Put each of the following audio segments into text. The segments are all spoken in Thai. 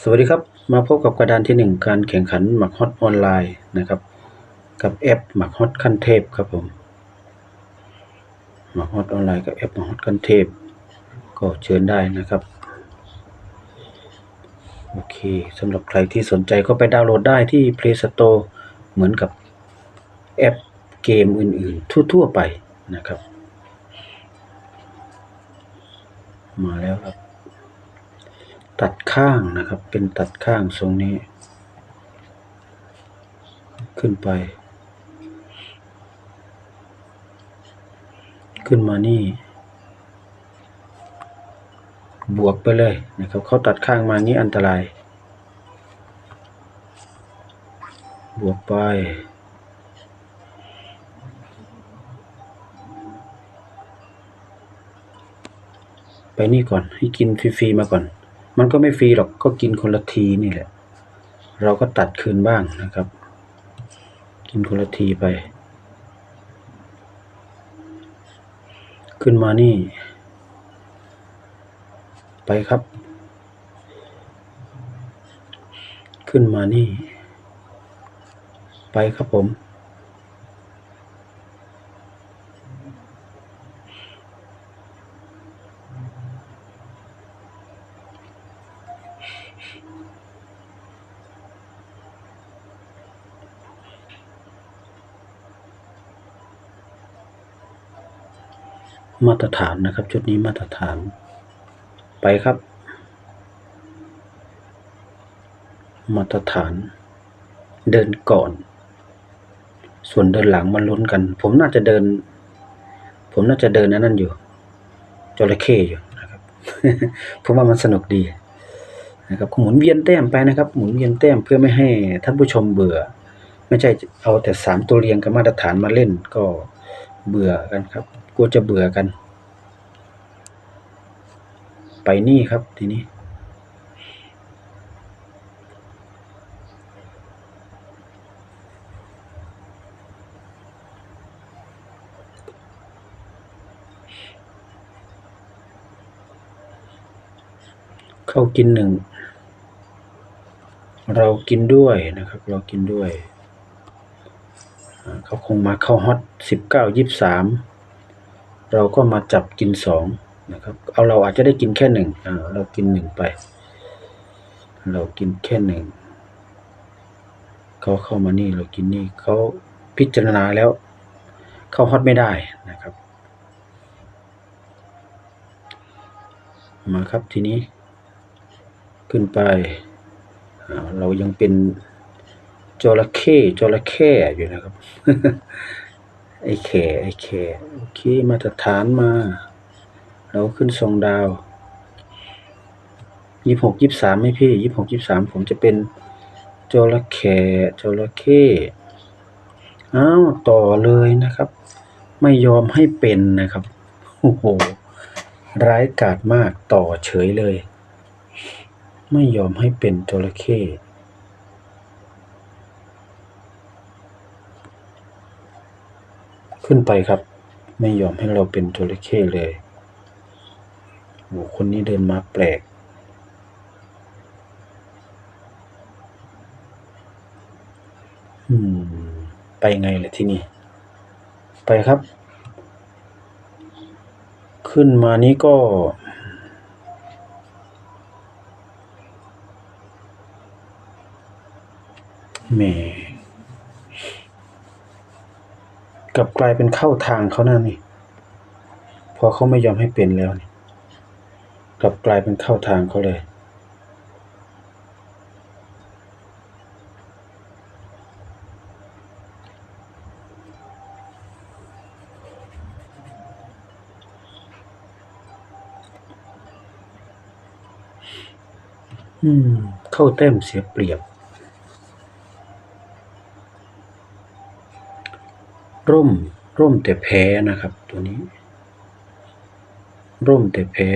สวัสดีครับ มาพบกับกระดานที่หนึ่งการแข่งขันหมักฮอตออนไลน์นะครับ กับแอปหมักฮอตขั้นเทพครับผมหมักฮอตออนไลน์กับแอปหมักฮอตขั้นเทพ ก็เชิญได้นะครับ โอเคสำหรับใครที่สนใจก็ไปดาวน์โหลดได้ที่ Play Store เหมือนกับแอปเกมอื่น ๆ ทั่ว ๆ ไปนะครับ มาแล้วครับ ตัดข้างนะครับ เป็นตัดข้างทรงนี้ ขึ้นไป ขึ้นมานี่ บวกไปเลยนะครับเขาตัดข้างมางี้อันตราย บวกไปไปนี่ก่อนให้กินฟรีๆมาก่อน มันก็ไม่ฟรีหรอกก็กินคนละทีนี่แหละ เราก็ตัดคืนบ้างนะครับ กินคนละทีไป ขึ้นมานี่ ไปครับ ขึ้นมานี่ ไปครับผม มาตรฐานนะครับ ชุดนี้มาตรฐาน ไปครับ มาตรฐาน เดินก่อน ส่วนเดินหลังมันลุ้นกัน ผมน่าจะเดิน ผมน่าจะเดินอันนั้นอยู่จระเข้อยู่นะครับผมว่ามันสนุกดีนะครับหมุนเวียนแต้มไปนะครับ หมุนเวียนแต้มเพื่อไม่ให้ท่านผู้ชมเบื่อ ไม่ใช่เอาแต่สามตัวเรียงกับมาตรฐานมาเล่นก็เบื่อกันครับ กลัวจะเบื่อกัน ไปนี่ครับทีนี้ เข้ากินหนึ่ง เรากินด้วยนะครับ เรากินด้วยเขาคงมาเข้าฮอตสิบเก้ายี่สาม เราก็มาจับกินสองนะครับ เอาเราอาจจะได้กินแค่หนึ่งอ่าเรากินหนึ่งไป เรากินแค่หนึ่งเขาเข้ามานี่เรากินนี่เขาพิจารณาแล้ว เข้าฮอตไม่ได้นะครับ มาครับทีนี้ ขึ้นไปอ่าเรายังเป็นจระเข้จระเข้อยู่นะครับ ไอ้แข่ไอ้แข่โอเค มาตรฐานมา เราขึ้นทรงดาวยี่หกยี่สามไหมพี่ยี่หกยี่สามผมจะเป็นจระเข้จระเข้อ้าวต่อเลยนะครับ ไม่ยอมให้เป็นนะครับโอ้โหร้ายกาจมากต่อเฉยเลย ไม่ยอมให้เป็นจระเข้ ขึ้นไปครับ ไม่ยอมให้เราเป็นจระเข้เลยโอ้คนนี้เดินมาแปลก อืม ไปไงล่ะที่นี่ ไปครับ ขึ้นมานี้ก็แหม กลับกลายเป็นเข้าทางเขานั่นนี่ พอเขาไม่ยอมให้เป็นแล้วนี่กลับกลายเป็นเข้าทางเขาเลย อืม เข้าแต้มเสียเปรียบ ร่มร่มแต่แพ้นะครับ ตัวนี้ ร่มแต่แพ้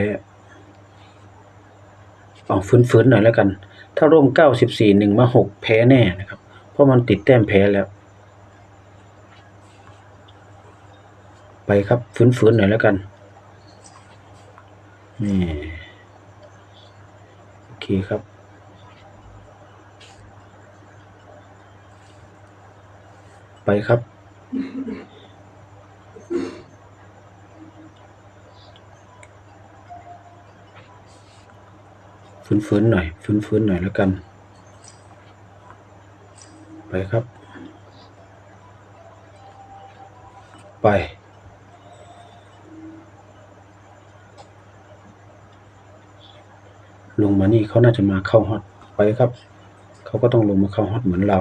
เอาฟื้นๆหน่อยแล้วกัน ถ้าร่มเก้าสิบสี่หนึ่งมาหกแพ้แน่นะครับ เพราะมันติดแต้มแพ้แล้ว ไปครับฟื้นๆหน่อยแล้วกันนี่โอเคครับไปครับ ฟื้นๆหน่อย ฟื้นๆหน่อยแล้วกัน ไปครับ ไป ลงมานี่เขาน่าจะมาเข้าฮอตไปครับ เขาก็ต้องลงมาเข้าฮอตเหมือนเรา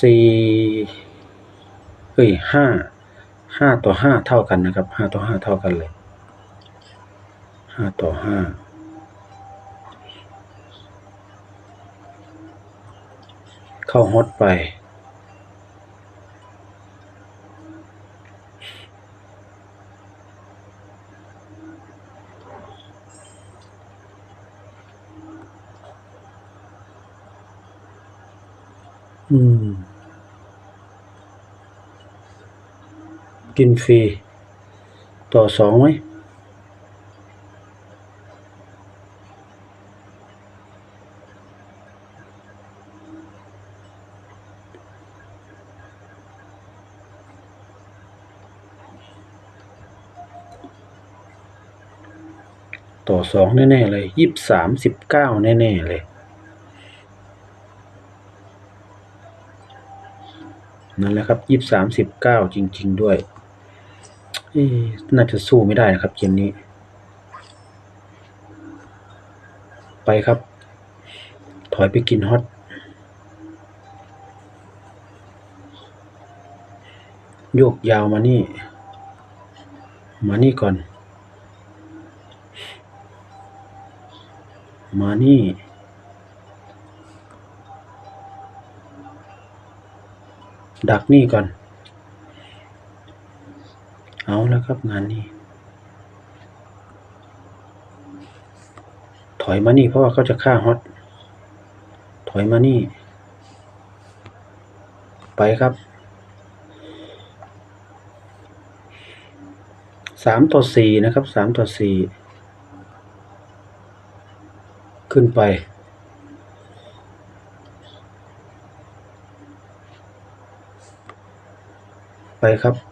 สี่เฮ้ยห้าห้าต่อห้าเท่ากันนะครับห้าต่อห้าเท่ากันเลยห้าต่อห้าเข้าฮอตไปอืม กินฟรี ต่อสองไหมต่อสองแน่ ๆ เลยยี่สิบสามสิบเก้าแน่ ๆ เลย นั่นแหละครับยี่สามสิบเก้าจริง ๆ ด้วย น่าจะสู้ไม่ได้นะครับเกมนี้ ไปครับ ถอยไปกินฮอตโยกยาวมานี่ มานี่ก่อน มานี่ดักนี่ก่อน เอาแล้วครับงานนี้ ถอยมานี่เพราะว่าเขาจะฆ่าฮอต ถอยมานี่ ไปครับสามต่อสี่นะครับสามต่อสี่ขึ้นไป ไปครับ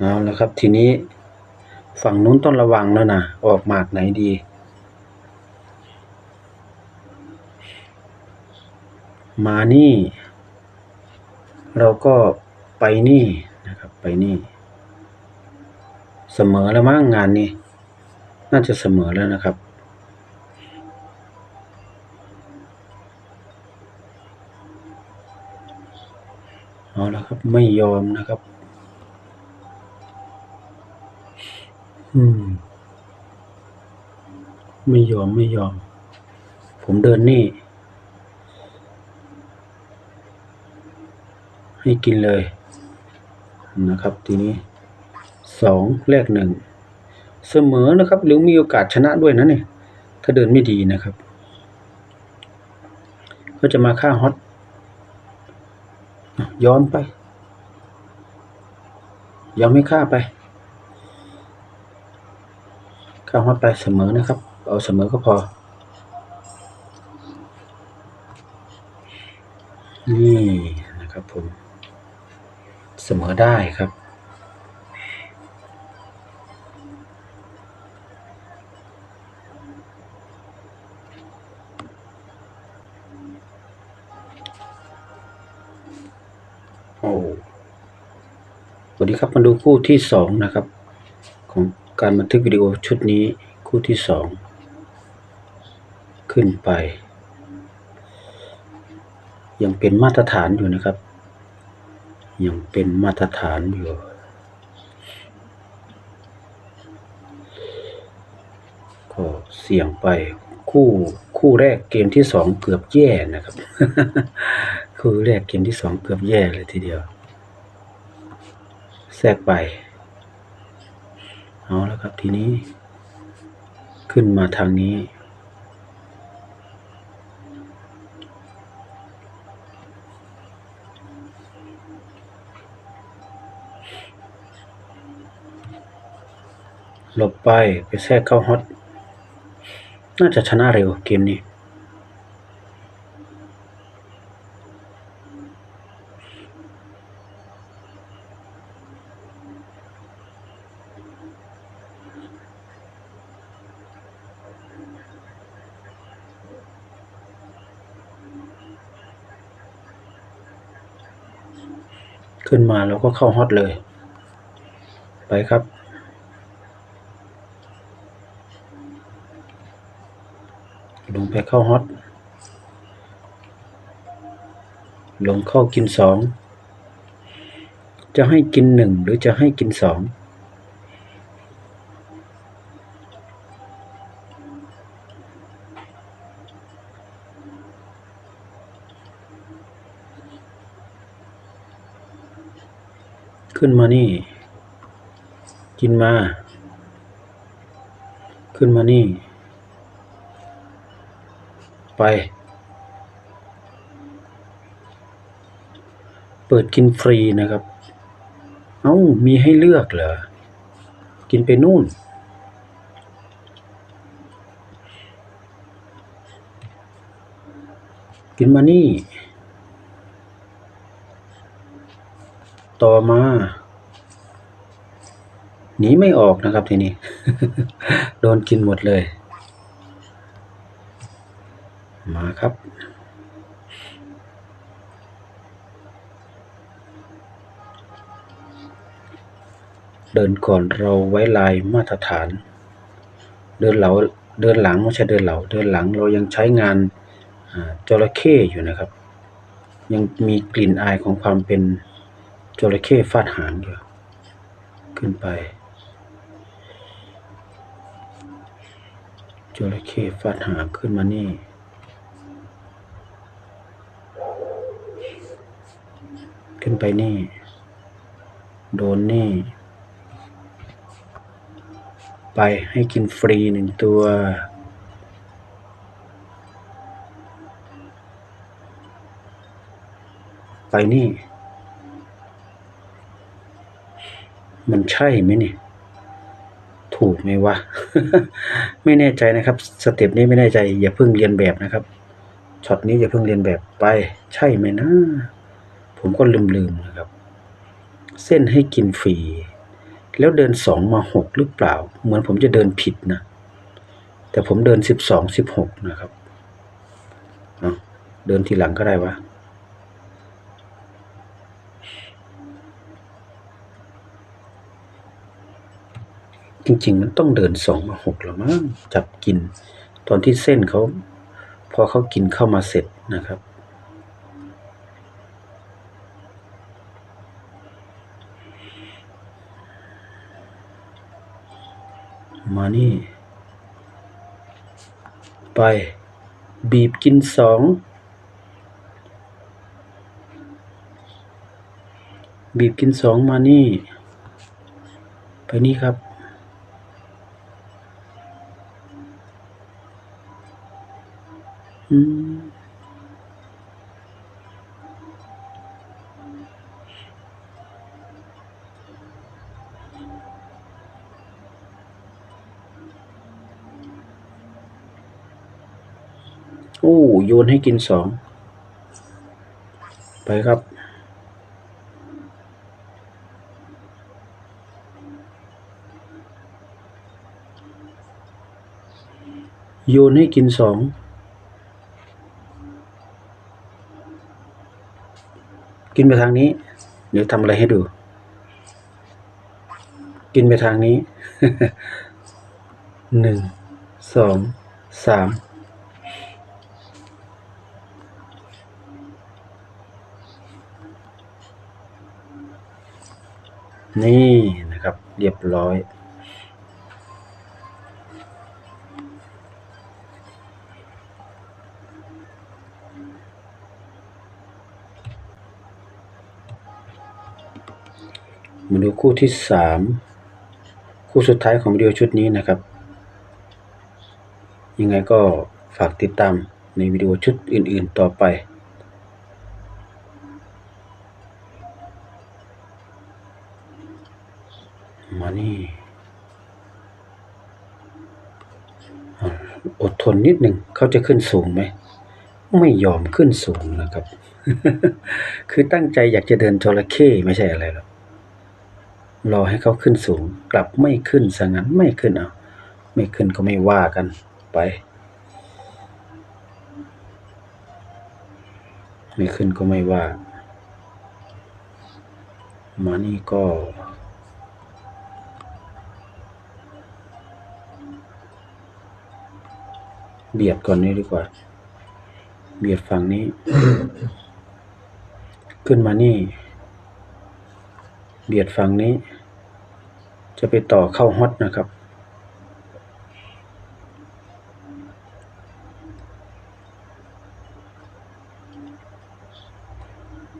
เอาแล้วครับทีนี้ฝั่งนู้นต้องระวังแล้วนะออกหมากไหนดี มานี่ เราก็ไปนี่นะครับไปนี่ เสมอแล้วมั้งงานนี้ น่าจะเสมอแล้วนะครับ เอาแล้วครับไม่ยอมนะครับ อืม ไม่ยอมไม่ยอม ผมเดินนี่ ให้กินเลย นะครับ ทีนี้สองแลกหนึ่งเสมอนะครับ หรือมีโอกาสชนะด้วยนะเนี่ย ถ้าเดินไม่ดีนะครับ ก็จะมาฆ่าฮอตย้อนไปยอมให้ฆ่าไป ฆ่าฮอตไปเสมอนะครับ เอาเสมอก็พอ นี่นะครับผมเสมอได้ครับโอ้สวัสดีครับมาดูคู่ที่สองนะครับ การบันทึกวิดีโอชุดนี้คู่ที่สองขึ้นไป ยังเป็นมาตรฐานอยู่นะครับ ยังเป็นมาตรฐานอยู่ ก็เสี่ยงไปคู่คู่แรกเกมที่สองเกือบแย่นะครับ คู่แรกเกมที่สองเกือบแย่เลยทีเดียว แทรกไป เอาแล้วครับทีนี้ ขึ้นมาทางนี้ หลบไปไปแทรกเข้าฮอต น่าจะชนะเร็วเกมนี้ ขึ้นมาเราก็เข้าฮอตเลย ไปครับ ลงไปเข้าฮอต ลงเข้ากินสอง จะให้กินหนึ่งหรือจะให้กินสอง ขึ้นมานี่ กินมา ขึ้นมานี่ ไป เปิดกินฟรีนะครับ เอ้า มีให้เลือกเหรอ กินไปนู่น กินมานี่ ต่อมาหนีไม่ออกนะครับทีนี้ โดนกินหมดเลย มาครับ เดินก่อนเราไว้ลายมาตรฐาน เดินเหลาเดินหลังไม่ใช่เดินเหลาเดินหลังเรายังใช้งานจระเข้อยู่นะครับ ยังมีกลิ่นอายของความเป็น จระเข้ฟาดหางอยู่ขึ้นไปจระเข้ฟาดหางขึ้นมานี่ ขึ้นไปนี่ โดนนี่ ไปให้กินฟรีหนึ่งตัวไปนี่ มันใช่ไหมเนี่ย ถูกไหมวะ ไม่แน่ใจนะครับ สเต็ปนี้ไม่แน่ใจ อย่าเพิ่งเรียนแบบนะครับ ช็อตนี้อย่าเพิ่งเรียนแบบไป ใช่ไหมนะ ผมก็ลืมๆนะครับ เส้นให้กินฟรี แล้วเดินสองมาหกหรือเปล่า เหมือนผมจะเดินผิดนะ แต่ผมเดินสิบสองสิบหกนะครับเอาเดินทีหลังก็ได้วะ จริง ๆ มันต้องเดินสองมาหกแล้วมั้งจับกิน ตอนที่เส้นเขาพอเขากินเข้ามาเสร็จนะครับ มานี่ ไป บีบกินสองบีบกินสองมานี่ ไปนี่ครับ อู้โยนให้กินสอง ไปครับ โยนให้กินสองกินไปทางนี้ เดี๋ยวทำอะไรให้ดู กินไปทางนี้หนึ่งสองสาม นี่นะครับ เรียบร้อย มาดูคู่ที่สามคู่สุดท้ายของวิดีโอชุดนี้นะครับ ยังไงก็ฝากติดตามในวิดีโอชุดอื่นๆต่อไป มานี่ อดทนนิดหนึ่งเขาจะขึ้นสูงไหม ไม่ยอมขึ้นสูงนะครับ คือตั้งใจอยากจะเดินจระเข้ไม่ใช่อะไรหรอกรอให้เขาขึ้นสูง กลับไม่ขึ้นซะงั้นไม่ขึ้นเอาไม่ขึ้นก็ไม่ว่ากันไป ไม่ขึ้นก็ไม่ว่า มานี่ก็ เบียดก่อนนี้ดีกว่า เบียดฝั่งนี้ ขึ้นมานี่ เบียดฝั่งนี้ จะไปต่อเข้าฮอตนะครับ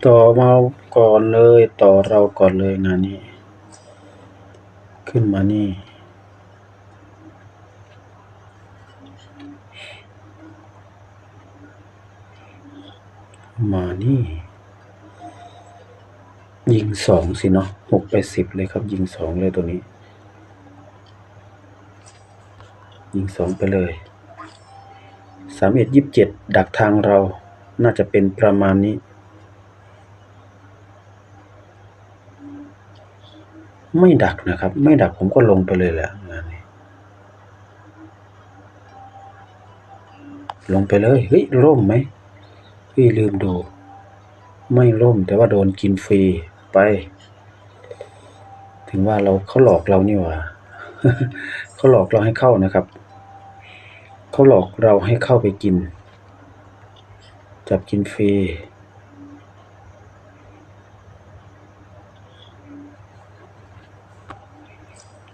ต่อมาก่อนเลย ต่อเราก่อนเลยงานนี้ ขึ้นมานี่ มานี่ ยิงสองสิเนาะหกไปสิบเลยครับ ยิงสองเลยตัวนี้ ยิงสองไปเลยสามเอ็ดยี่สิบเจ็ดดักทางเราน่าจะเป็นประมาณนี้ ไม่ดักนะครับ ไม่ดักผมก็ลงไปเลยแหละงานนี้ลงไปเลย เฮ้ย ร่มไหม เฮ้ยลืมดู ไม่ร่มแต่ว่าโดนกินฟรีไป ถึงว่าเราเขาหลอกเรานี่หว่าเขาหลอกเราให้เข้านะครับเขาหลอกเราให้เข้าไปกิน จับกินฟรี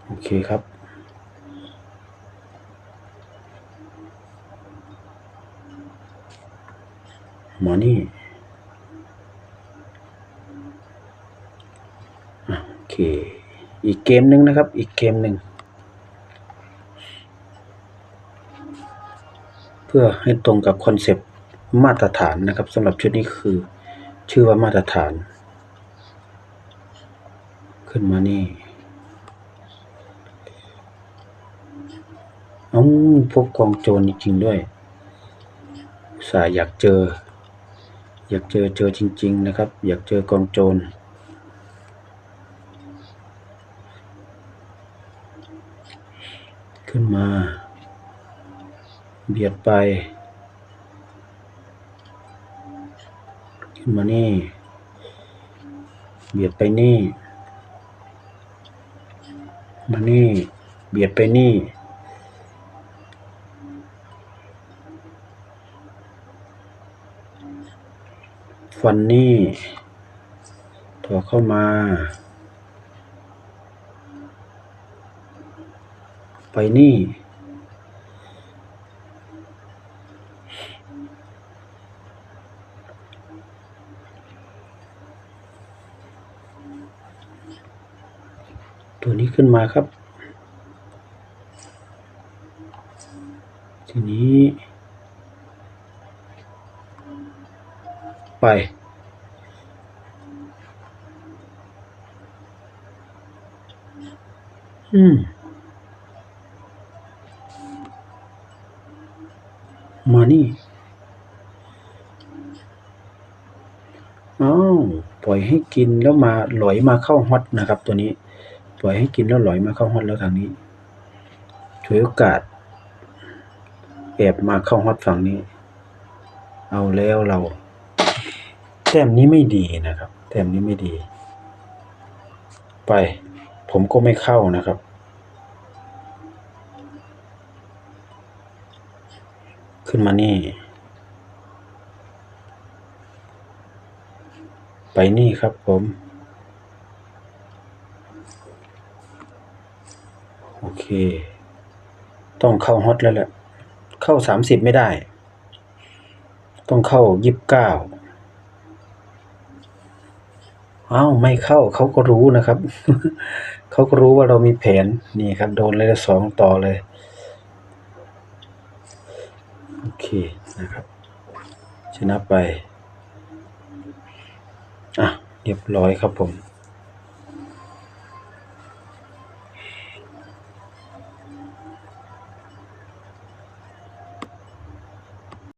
โอเคครับ มอนี่โอเค อีกเกมหนึ่งนะครับ อีกเกมหนึ่ง เพื่อให้ตรงกับคอนเซปต์มาตรฐานนะครับสำหรับชุดนี้คือ ชื่อว่ามาตรฐาน ขึ้นมานี่เอ้าพบกองโจรจริงๆด้วยสาห์อยากเจอ อยากเจอเจอจริง ๆ นะครับ อยากเจอกองโจรขึ้นมา เบียดไป ขึ้นมานี่ เบียดไปนี่ มานี่ เบียดไปนี่ ฟันนี่ต่อเข้ามา ไปนี่ ตัวนี้ขึ้นมาครับ ทีนี้ ไป อืม มานี่อ้าวปล่อยให้กินแล้วมาหลอยมาเข้าฮอตนะครับ ตัวนี้ ปล่อยให้กินแล้วหลอยมาเข้าฮอตแล้วทางนี้ฉวยโอกาสแอบมาเข้าฮอตฝั่งนี้ เอาแล้วเรา แต้มนี้ไม่ดีนะครับ แต้มนี้ไม่ดี ไป ผมก็ไม่เข้านะครับ ขึ้นมานี่ ไปนี่ครับผม โอเค ต้องเข้าฮอตแล้วแหละ เข้าสามสิบไม่ได้ ต้องเข้ายีิบเก้า อ้าวไม่เข้าเขาก็รู้นะครับ เขาก็รู้ว่าเรามีแผนนี่ครับ โดนเลยสองต่อเลยโอเคนะครับ ชนะไปอะเรียบร้อยครับผม